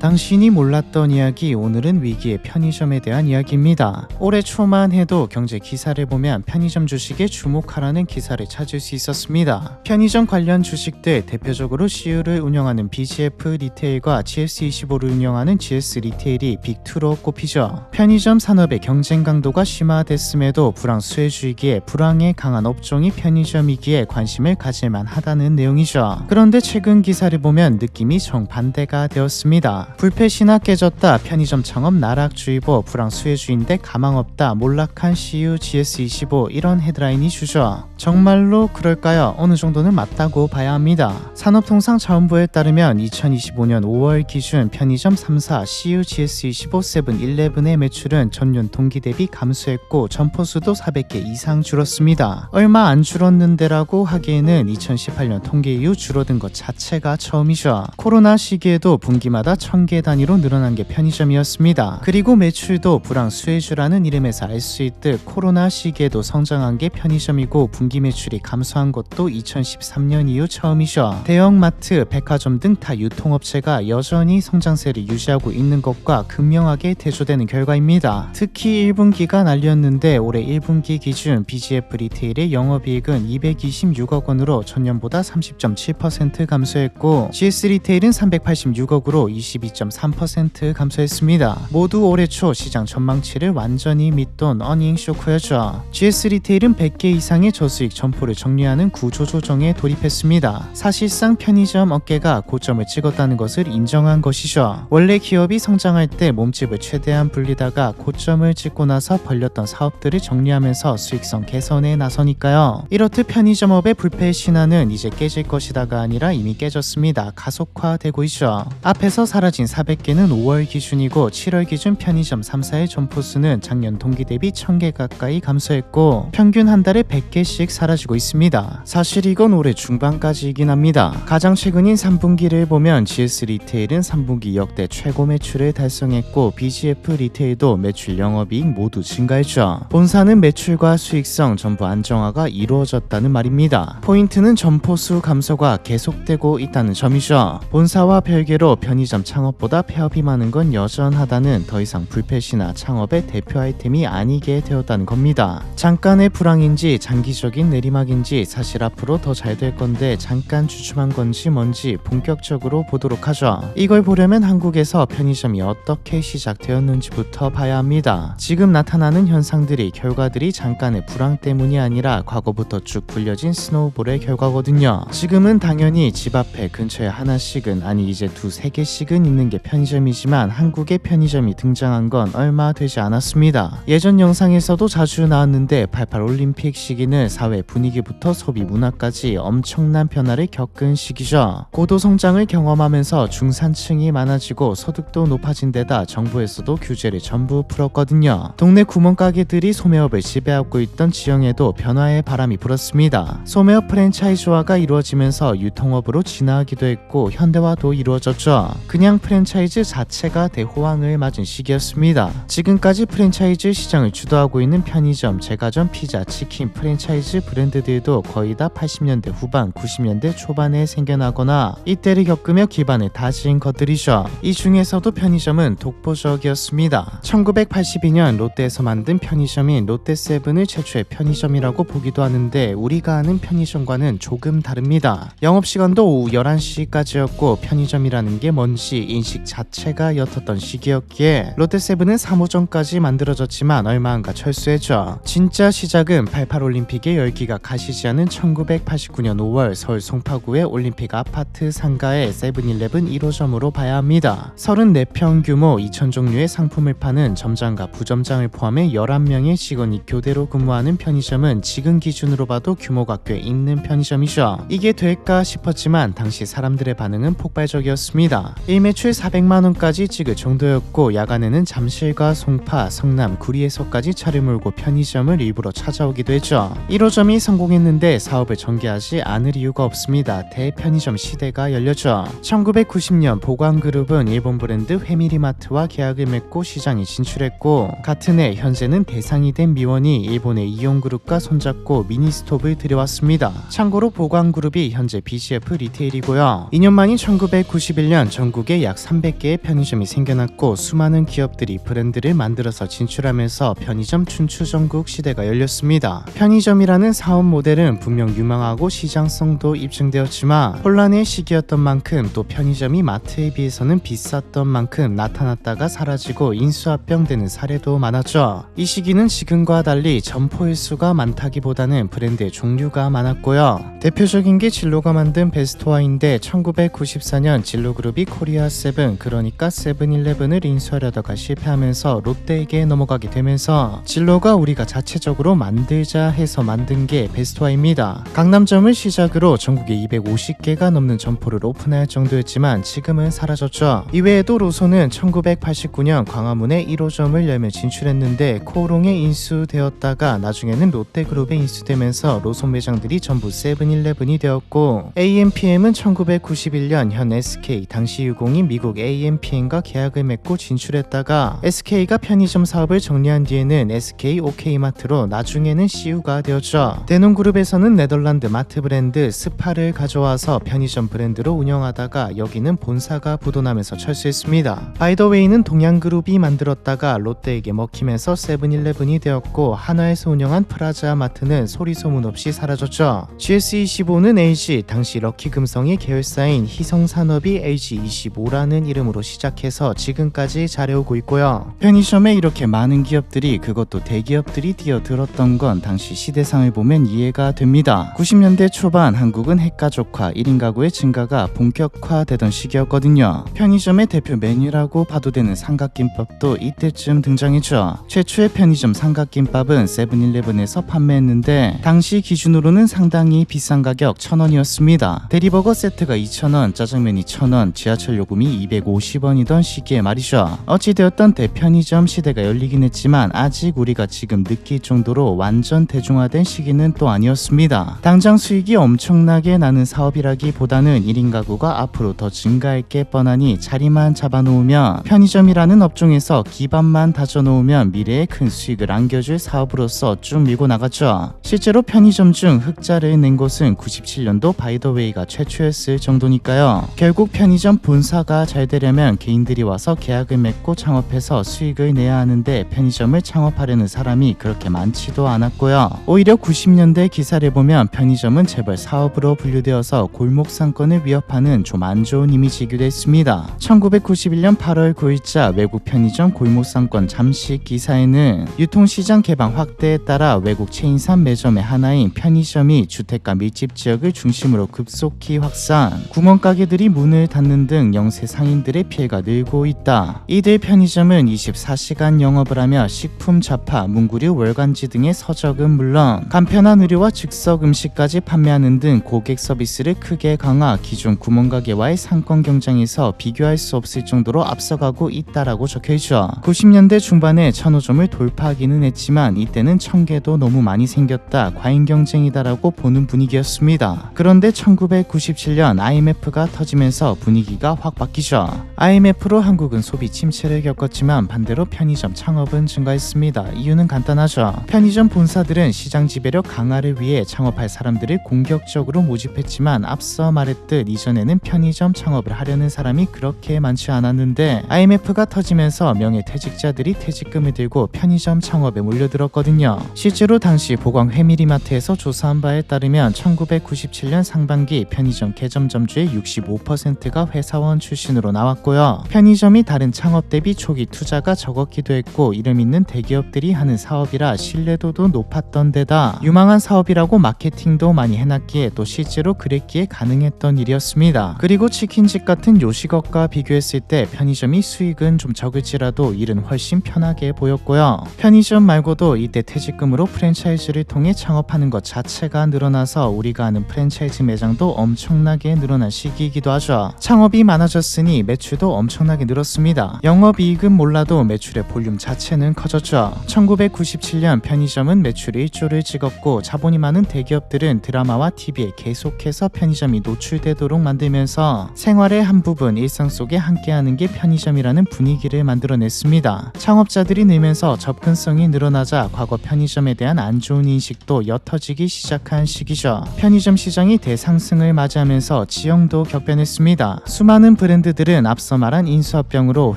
당신이 몰랐던 이야기 오늘은 위기의 편의점에 대한 이야기입니다. 올해 초만 해도 경제 기사를 보면 편의점 주식에 주목하라는 기사를 찾을 수 있었습니다. 편의점 관련 주식들 대표적으로 CU를 운영하는 BGF 리테일과 GS25를 운영하는 GS 리테일이 빅2로 꼽히죠. 편의점 산업의 경쟁 강도가 심화됐음에도 불황 수혜주이기에 불황에 강한 업종이 편의점이기에 관심을 가질만 하다는 내용이죠. 그런데 최근 기사를 보면 느낌이 정반대가 되었습니다. 불패 신화 깨졌다 편의점 창업 나락주의보 불황 수혜주인데 가망 없다 몰락한 CU GS25 이런 헤드라인이 주죠. 정말로 그럴까요? 어느 정도는 맞다고 봐야 합니다. 산업통상자원부에 따르면 2025년 5월 기준 편의점 3사 CU GS25 세븐일레븐의 매출은 전년 동기 대비 감소했고 점포 수도 400개 이상 줄었습니다. 얼마 안 줄었는데라고 하기에는 2018년 통계 이후 줄어든 것 자체가 처음이죠. 코로나 시기에도 분기마다 1000개 단위로 늘어난 게 편의점이었습니다. 그리고 매출도 불황 수혜주라는 이름에서 알 수 있듯 코로나 시기에도 성장한 게 편의점이고 분기 매출이 감소한 것도 2013년 이후 처음이죠. 대형마트, 백화점 등 다 유통업체가 여전히 성장세를 유지하고 있는 것과 극명하게 대조되는 결과입니다. 특히 1분기가 날렸는데 올해 1분기 기준 BGF 리테일의 영업이익은 226억 원으로 전년보다 30.7% 감소했고 GS 리테일은 386억으로 22.3% 감소했습니다. 모두 올해 초 시장 전망치를 완전히 밑돈 어닝 쇼크였죠. GS 리테일은 100개 이상의 저수익 점포를 정리하는 구조 조정에 돌입했습니다. 사실상 편의점 업계가 고점을 찍었다는 것을 인정한 것이죠. 원래 기업이 성장할 때 몸집을 최대한 불리다가 고점을 찍고 나서 벌렸던 사업들을 정리하면서 수익성 개선에 나서니까요. 이렇듯 편의점업의 불패 신화는 이제 깨질 것이다가 아니라 이미 깨졌습니다. 가속화되고 있죠. 앞에서 사라진 400개는 5월 기준이고 7월 기준 편의점 3사의 점포 수는 작년 동기 대비 1000개 가까이 감소했고 평균 한 달에 100개씩 사라지고 있습니다. 사실 이건 올해 중반까지이긴 합니다. 가장 최근인 3분기를 보면 GS 리테일은 3분기 역대 최고 매출을 달성했고 BGF 리테일도 매출 영업이익 모두 증가했죠. 본사는 매출과 수익성 전부 안정화가 이루어졌다는 말입니다. 포인트는 점포 수 감소가 계속되고 있다는 점이죠. 본사와 별개로 편의점 창업 보다 폐업이 많은 건 여전하다는 더 이상 불패시나 창업의 대표 아이템이 아니게 되었다는 겁니다. 잠깐의 불황인지 장기적인 내리막인지 사실 앞으로 더 잘 될 건데 잠깐 주춤한 건지 뭔지 본격적으로 보도록 하죠. 이걸 보려면 한국에서 편의점이 어떻게 시작되었는지부터 봐야 합니다. 지금 나타나는 현상들이 결과들이 잠깐의 불황 때문이 아니라 과거부터 쭉 불려진 스노우볼의 결과거든요. 지금은 당연히 집 앞에 근처에 하나씩은 아니 이제 두세 개씩은 있는 게 편의점이지만 한국의 편의점이 등장한 건 얼마 되지 않았습니다. 예전 영상에서도 자주 나왔는데 88 올림픽 시기는 사회 분위기부터 소비 문화까지 엄청난 변화를 겪은 시기죠. 고도 성장을 경험하면서 중산층이 많아지고 소득도 높아진 데다 정부에서도 규제를 전부 풀었거든요. 동네 구멍가게들이 소매업을 지배하고 있던 지형에도 변화의 바람이 불었습니다. 소매업 프랜차이즈화가 이루어지면서 유통업으로 진화하기도 했고 현대화도 이루어졌죠. 그냥 프랜차이즈 자체가 대호황을 맞은 시기였습니다. 지금까지 프랜차이즈 시장을 주도하고 있는 편의점, 제과점, 피자, 치킨 프랜차이즈 브랜드들도 거의 다 80년대 후반, 90년대 초반에 생겨나거나 이때를 겪으며 기반을 다진 것들이죠. 이 중에서도 편의점은 독보적이었습니다. 1982년 롯데에서 만든 편의점인 롯데세븐을 최초의 편의점이라고 보기도 하는데 우리가 아는 편의점과는 조금 다릅니다. 영업시간도 오후 11시까지였고 편의점이라는 게 뭔지 인식 자체가 옅었던 시기였기에 롯데세븐은 3호점까지 만들어졌지만 얼마 안가 철수했죠. 진짜 시작은 88 올림픽의 열기가 가시지 않은 1989년 5월 서울 송파구의 올림픽 아파트 상가의 세븐일레븐 1호점으로 봐야 합니다. 34평 규모 2천 종류의 상품을 파는 점장과 부점장을 포함해 11명의 직원이 교대로 근무하는 편의점은 지금 기준으로 봐도 규모가 꽤 있는 편의점이죠. 이게 될까 싶었지만 당시 사람들의 반응은 폭발적이었습니다. 일매 출 400만 원까지 찍을 정도였고 야간에는 잠실과 송파, 성남, 구리에서까지 차를 몰고 편의점을 일부러 찾아오기도 했죠. 1호점이 성공했는데 사업을 전개하지 않을 이유가 없습니다. 대편의점 시대가 열렸죠. 1990년 보광그룹은 일본 브랜드 회미리마트와 계약을 맺고 시장에 진출했고 같은 해 현재는 대상이 된 미원이 일본의 이용그룹과 손잡고 미니스톱을 들여왔습니다. 참고로 보광그룹이 현재 BGF 리테일이고요. 2년 만인 1991년 전국에 약약 300개의 편의점이 생겨났고 수많은 기업들이 브랜드를 만들어서 진출하면서 편의점 춘추전국 시대가 열렸습니다. 편의점이라는 사업 모델은 분명 유망하고 시장성도 입증되었지만 혼란의 시기였던 만큼 또 편의점이 마트에 비해서는 비쌌던 만큼 나타났다가 사라지고 인수합병되는 사례도 많았죠. 이 시기는 지금과 달리 점포의 수가 많다기보다는 브랜드의 종류가 많았고요. 대표적인 게 진로가 만든 베스토아인데 1994년 진로그룹이 코리아 세븐 그러니까 세븐일레븐을 인수하려다가 실패하면서 롯데에게 넘어가게 되면서 진로가 우리가 자체적으로 만들자 해서 만든 게 베스토아입니다. 강남점을 시작으로 전국에 250개가 넘는 점포를 오픈할 정도였지만 지금은 사라졌죠. 이외에도 로소는 1989년 광화문에 1호점을 열며 진출했는데 코오롱에 인수되었다가 나중에는 롯데그룹에 인수되면서 로소 매장들이 전부 세븐일레븐이 되었고 AMPM은 1991년 현 SK 당시 유공인 미국 AMPM과 계약을 맺고 진출했다가 SK가 편의점 사업을 정리한 뒤에는 SK OK마트로 나중에는 CU가 되었죠. 대농그룹에서는 네덜란드 마트 브랜드 스파를 가져와서 편의점 브랜드로 운영하다가 여기는 본사가 부도나면서 철수했습니다. 바이더웨이는 동양그룹이 만들었다가 롯데에게 먹히면서 세븐일레븐이 되었고 한화에서 운영한 프라자 마트는 소리 소문 없이 사라졌죠. GS25는 LG 당시 럭키금성의 계열사인 희성산업이 LG25라 는 이름으로 시작해서 지금까지 잘해오고 있고요. 편의점에 이렇게 많은 기업들이 그것도 대기업들이 뛰어들었던 건 당시 시대상을 보면 이해가 됩니다. 90년대 초반 한국은 핵가족화 1인 가구의 증가가 본격화되던 시기였거든요. 편의점의 대표 메뉴라고 봐도 되는 삼각김밥도 이때쯤 등장했죠. 최초의 편의점 삼각김밥은 세븐일레븐에서 판매했는데 당시 기준으로는 상당히 비싼 가격 1000원이었습니다. 대리버거 세트가 2000원, 짜장면이 1000원, 지하철 요금이 250원이던 시기에 말이죠. 어찌되었던 대편의점 시대가 열리긴 했지만 아직 우리가 지금 느낄 정도로 완전 대중화된 시기는 또 아니었습니다. 당장 수익이 엄청나게 나는 사업이라기보다는 1인 가구가 앞으로 더 증가할 게 뻔하니 자리만 잡아놓으면 편의점이라는 업종에서 기반만 다져놓으면 미래에 큰 수익을 안겨줄 사업으로서 쭉 밀고 나갔죠. 실제로 편의점 중 흑자를 낸 곳은 97년도 바이더웨이가 최초였을 정도니까요. 결국 편의점 본사가 잘 되려면 개인들이 와서 계약을 맺고 창업해서 수익을 내야 하는데 편의점을 창업하려는 사람이 그렇게 많지도 않았고요. 오히려 90년대 기사를 보면 편의점은 재벌 사업으로 분류되어서 골목 상권을 위협하는 좀 안 좋은 이미지이기도 했습니다. 1991년 8월 9일자 외국 편의점 골목 상권 잠시 기사에는 유통시장 개방 확대에 따라 외국 체인산 매점의 하나인 편의점이 주택가 밀집 지역을 중심으로 급속히 확산, 구멍가게들이 문을 닫는 등 영세 상인들의 피해가 늘고 있다. 이들 편의점은 24시간 영업을 하며 식품, 잡화, 문구류, 월간지 등의 서적은 물론 간편한 의료와 즉석 음식까지 판매하는 등 고객 서비스를 크게 강화, 기존 구멍가게와의 상권 경쟁에서 비교할 수 없을 정도로 앞서가고 있다라고 적혀있죠. 90년대 중반에 천호점을 돌파하기는 했지만 이때는 천 개도 너무 많이 생겼다, 과잉 경쟁이다라고 보는 분위기였습니다. 그런데 1997년 IMF가 터지면서 분위기가 확 바뀌죠. IMF로 한국은 소비 침체를 겪었지만 반대로 편의점 창업은 증가했습니다. 이유는 간단하죠. 편의점 본사들은 시장 지배력 강화를 위해 창업할 사람들을 공격적으로 모집했지만 앞서 말했듯 이전에는 편의점 창업을 하려는 사람이 그렇게 많지 않았는데 IMF가 터지면서 명예퇴직자들이 퇴직금을 들고 편의점 창업에 몰려들었거든요. 실제로 당시 보광 회미리마트에서 조사한 바에 따르면 1997년 상반기 편의점 개점점주의 65%가 회사원 출신 으로 나왔고요. 편의점이 다른 창업 대비 초기 투자가 적었기도 했고 이름 있는 대기업들이 하는 사업이라 신뢰도도 높았던 데다 유망한 사업이라고 마케팅도 많이 해놨기에 또 실제로 그랬기에 가능했던 일이었습니다. 그리고 치킨집 같은 요식업과 비교했을 때 편의점이 수익은 좀 적을지라도 일은 훨씬 편하게 보였고요. 편의점 말고도 이때 퇴직금으로 프랜차이즈를 통해 창업하는 것 자체가 늘어나서 우리가 아는 프랜차이즈 매장도 엄청나게 늘어난 시기이기도 하죠. 창업이 많아졌 으니 매출도 엄청나게 늘었습니다. 영업이익은 몰라도 매출의 볼륨 자체는 커졌죠. 1997년 편의점은 매출 1조를 찍었고 자본이 많은 대기업들은 드라마와 TV에 계속해서 편의점이 노출되도록 만들면서 생활의 한 부분 일상 속에 함께하는 게 편의점이라는 분위기를 만들어냈습니다. 창업자들이 늘면서 접근성이 늘어나자 과거 편의점에 대한 안 좋은 인식도 옅어지기 시작한 시기죠. 편의점 시장이 대상승을 맞이하면서 지형도 격변했습니다. 수많은 브랜드 브랜드들은 앞서 말한 인수합병으로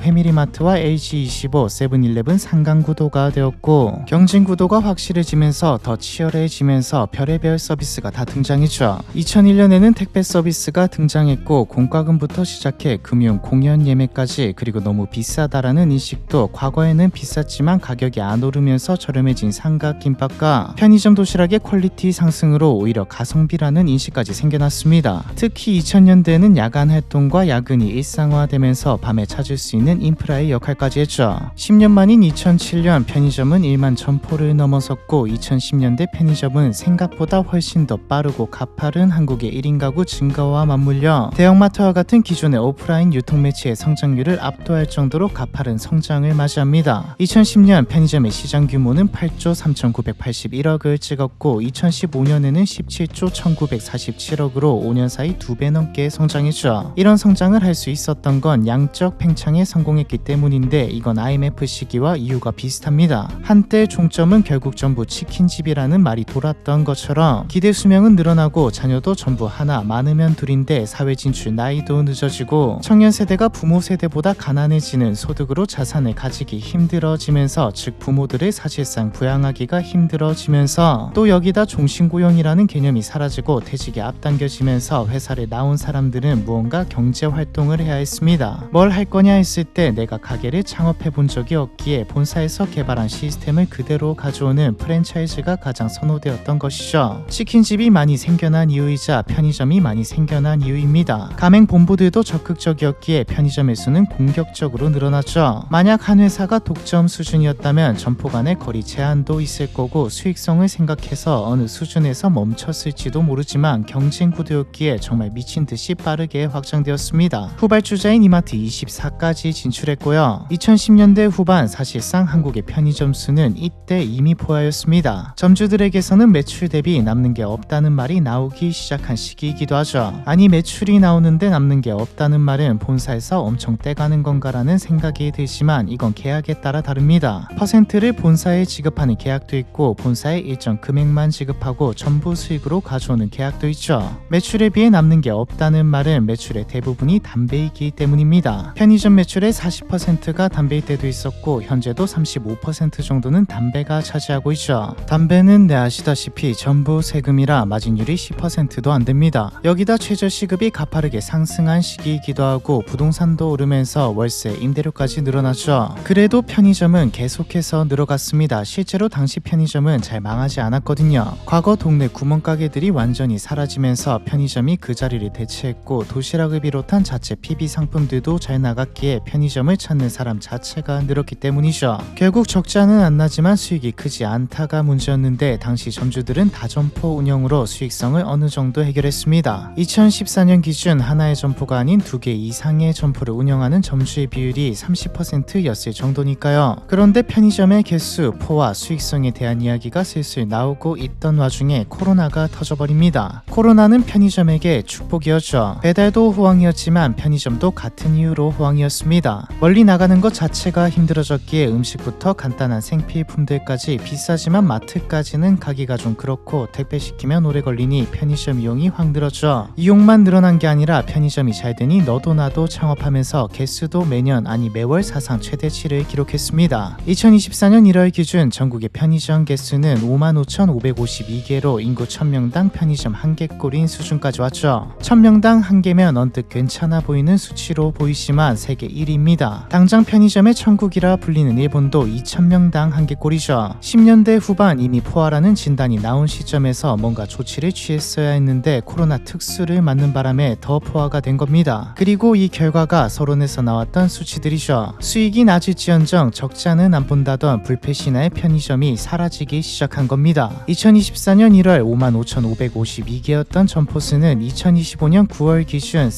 회미리마트와 LG25, 세븐일레븐 상강 구도가 되었고 경쟁 구도가 확실해지면서 더 치열해지면서 별의별 서비스가 다 등장했죠. 2001년에는 택배 서비스가 등장했고 공과금부터 시작해 금융, 공연 예매까지 그리고 너무 비싸다라는 인식도 과거에는 비쌌지만 가격이 안 오르면서 저렴해진 삼각 김밥과 편의점 도시락의 퀄리티 상승으로 오히려 가성비라는 인식까지 생겨났습니다. 특히 2000년대에는 야간 활동과 야근이 일상화되면서 밤에 찾을 수 있는 인프라의 역할까지 했죠. 10년 만인 2007년 편의점은 1만 점포를 넘어섰고 2010년대 편의점은 생각보다 훨씬 더 빠르고 가파른 한국의 1인 가구 증가와 맞물려 대형마트와 같은 기존의 오프라인 유통 매체의 성장률을 압도할 정도로 가파른 성장을 맞이합니다. 2010년 편의점의 시장 규모는 8조 3,981억을 찍었고 2015년에는 17조 1,947억으로 5년 사이 2배 넘게 성장했죠. 이런 성장을 할 수 있었던 건 양적 팽창에 성공했기 때문인데 이건 IMF 시기와 이유가 비슷합니다. 한때 종점은 결국 전부 치킨집이라는 말이 돌았던 것처럼 기대 수명은 늘어나고 자녀도 전부 하나 많으면 둘인데 사회 진출 나이도 늦어지고 청년 세대가 부모 세대보다 가난해지는 소득으로 자산을 가지기 힘들어지면서 즉 부모들을 사실상 부양하기가 힘들어지면서 또 여기다 종신고용이라는 개념이 사라지고 퇴직이 앞당겨지면서 회사를 나온 사람들은 무언가 경제 활동을 해야 했습니다. 뭘 할 거냐 했을 때 내가 가게를 창업해 본 적이 없기에 본사에서 개발한 시스템을 그대로 가져오는 프랜차이즈가 가장 선호되었던 것이죠. 치킨집이 많이 생겨난 이유이자 편의점이 많이 생겨난 이유입니다. 가맹 본부들도 적극적이었기에 편의점의 수는 공격적으로 늘어났죠. 만약 한 회사가 독점 수준이었다면 점포 간의 거리 제한도 있을 거고 수익성을 생각해서 어느 수준에서 멈췄을지도 모르지만 경쟁 구도였기에 정말 미친 듯이 빠르게 확장되었습니다. 후발주자인 이마트 24까지 진출했고요. 2010년대 후반 사실상 한국의 편의점 수는 이때 이미 포화였습니다. 점주들에게서는 매출 대비 남는 게 없다는 말이 나오기 시작한 시기이기도 하죠. 아니 매출이 나오는데 남는 게 없다는 말은 본사에서 엄청 떼가는 건가라는 생각이 들지만 이건 계약에 따라 다릅니다. 퍼센트를 본사에 지급하는 계약도 있고 본사에 일정 금액만 지급하고 전부 수익으로 가져오는 계약도 있죠. 매출에 비해 남는 게 없다는 말은 매출의 대부분이 담 배이기 때문입니다. 편의점 매출의 40%가 담배일 때도 있었고 현재도 35% 정도는 담배가 차지하고 있죠. 담배는 네 아시다시피 전부 세금이라 마진율이 10%도 안 됩니다. 여기다 최저 시급이 가파르게 상승한 시기이기도 하고 부동산도 오르면서 월세, 임대료까지 늘어났죠. 그래도 편의점은 계속해서 늘어갔습니다. 실제로 당시 편의점은 잘 망하지 않았거든요. 과거 동네 구멍가게들이 완전히 사라지면서 편의점이 그 자리를 대체했고 도시락을 비롯한 자체 PB 상품들도 잘 나갔기에 편의점을 찾는 사람 자체가 늘었기 때문이죠. 결국 적자는 안 나지만 수익이 크지 않다가 문제였는데 당시 점주들은 다점포 운영으로 수익성을 어느 정도 해결했습니다. 2014년 기준 하나의 점포가 아닌 두 개 이상의 점포를 운영하는 점주의 비율이 30%였을 정도니까요. 그런데 편의점의 개수, 포와 수익성에 대한 이야기가 슬슬 나오고 있던 와중에 코로나가 터져버립니다. 코로나는 편의점에게 축복이었죠. 배달도 호황이었지만 편의점도 같은 이유로 호황이었습니다. 멀리 나가는 것 자체가 힘들어졌기에 음식부터 간단한 생필품들까지 비싸지만 마트까지는 가기가 좀 그렇고 택배 시키면 오래 걸리니 편의점 이용이 확 늘었죠. 이용만 늘어난 게 아니라 편의점이 잘 되니 너도 나도 창업하면서 개수도 매년 아니 매월 사상 최대치를 기록했습니다. 2024년 1월 기준 전국의 편의점 개수는 55,552개로 인구 1000명당 편의점 한 개꼴인 수준까지 왔죠. 1000명당 한 개면 언뜻 괜찮아 보이 는 수치로 보이지만 세계 1위입니다. 당장 편의점의 천국이라 불리는 일본도 2,000명당 한 개 꼴이죠. 10년대 후반 이미 포화라는 진단이 나온 시점에서 뭔가 조치를 취했어야 했는데 코로나 특수를 맞는 바람에 더 포화가 된 겁니다. 그리고 이 결과가 서론에서 나왔던 수치들이죠. 수익이 낮을지언정 적자는 안 본다던 불패신화의 편의점이 사라지기 시작한 겁니다. 2024년 1월 55,552개였던 점포수는 2025년 9월 기준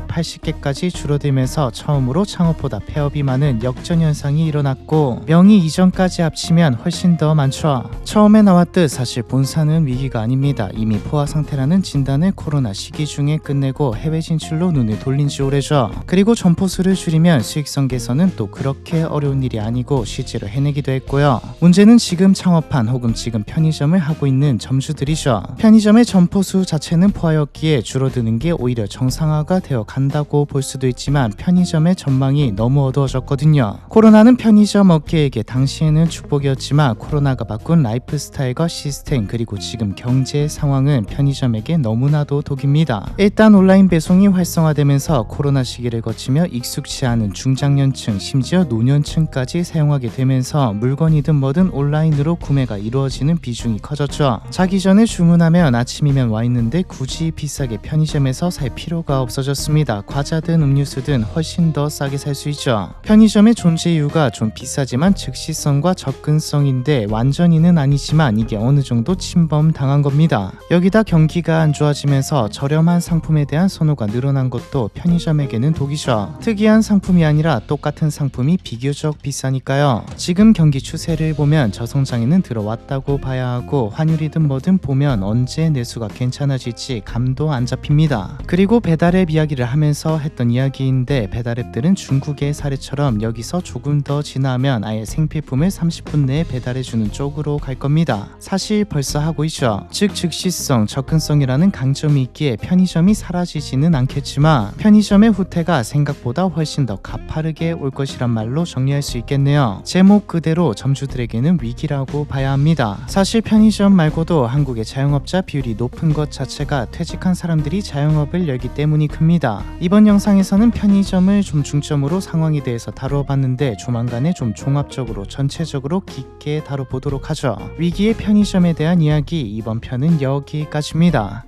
47,980개까지 줄어들면서 처음으로 창업보다 폐업이 많은 역전 현상이 일어났고 명의 이전까지 합치면 훨씬 더 많죠. 처음에 나왔듯 사실 본사는 위기가 아닙니다. 이미 포화 상태라는 진단을 코로나 시기 중에 끝내고 해외 진출로 눈을 돌린 지 오래죠. 그리고 점포수를 줄이면 수익성 개선은 또 그렇게 어려운 일이 아니고 실제로 해내기도 했고요. 문제는 지금 창업한 혹은 지금 편의점을 하고 있는 점주들이죠. 편의점의 점포수 자체는 포화였기에 줄어드는 게 오히려 정상화가 되어 간다고 볼 수도 있지만 편의점의 전망이 너무 어두워졌거든요. 코로나는 편의점 업계에게 당시에는 축복이었지만 코로나가 바꾼 라이프 스타일과 시스템 그리고 지금 경제 상황은 편의점에게 너무나도 독입니다. 일단 온라인 배송이 활성화되면서 코로나 시기를 거치며 익숙치 않은 중장년층 심지어 노년층까지 사용하게 되면서 물건이든 뭐든 온라인으로 구매가 이루어지는 비중이 커졌죠. 자기 전에 주문하면 아침이면 와 있는데 굳이 비싸게 편의점에서 살 필요가 없어졌습니다. 과자든 음료수든 훨씬 더 싸게 살 수 있죠. 편의점의 존재 이유가 좀 비싸지만 즉시성과 접근성인데 완전히는 아니지만 이게 어느 정도 침범 당한 겁니다. 여기다 경기가 안 좋아지면서 저렴한 상품에 대한 선호가 늘어난 것도 편의점에게는 독이죠. 특이한 상품이 아니라 똑같은 상품이 비교적 비싸니까요. 지금 경기 추세를 보면 저성장에는 들어왔다고 봐야 하고 환율이든 뭐든 보면 언제 내수가 괜찮아질지 감도 안 잡힙니다. 그리고 배달앱 이야기를 하면서 했던 이야기인데 배달앱들은 중국의 사례처럼 여기서 조금 더 지나면 아예 생필품을 30분 내에 배달해주는 쪽으로 갈 겁니다. 사실 벌써 하고 있죠. 즉 즉시성, 접근성이라는 강점이 있기에 편의점이 사라지지는 않겠지만 편의점의 후퇴가 생각보다 훨씬 더 가파르게 올 것이란 말로 정리할 수 있겠네요. 제목 그대로 점주들에게는 위기라고 봐야 합니다. 사실 편의점 말고도 한국의 자영업자 비율이 높은 것 자체가 퇴직한 사람들이 자영업을 열기 때문이 큽니다. 이번 영상에서는 편의점을 좀 중점으로 상황에 대해서 다뤄봤는데 조만간에 좀 종합적으로 전체적으로 깊게 다뤄보도록 하죠. 위기의 편의점에 대한 이야기 이번 편은 여기까지입니다.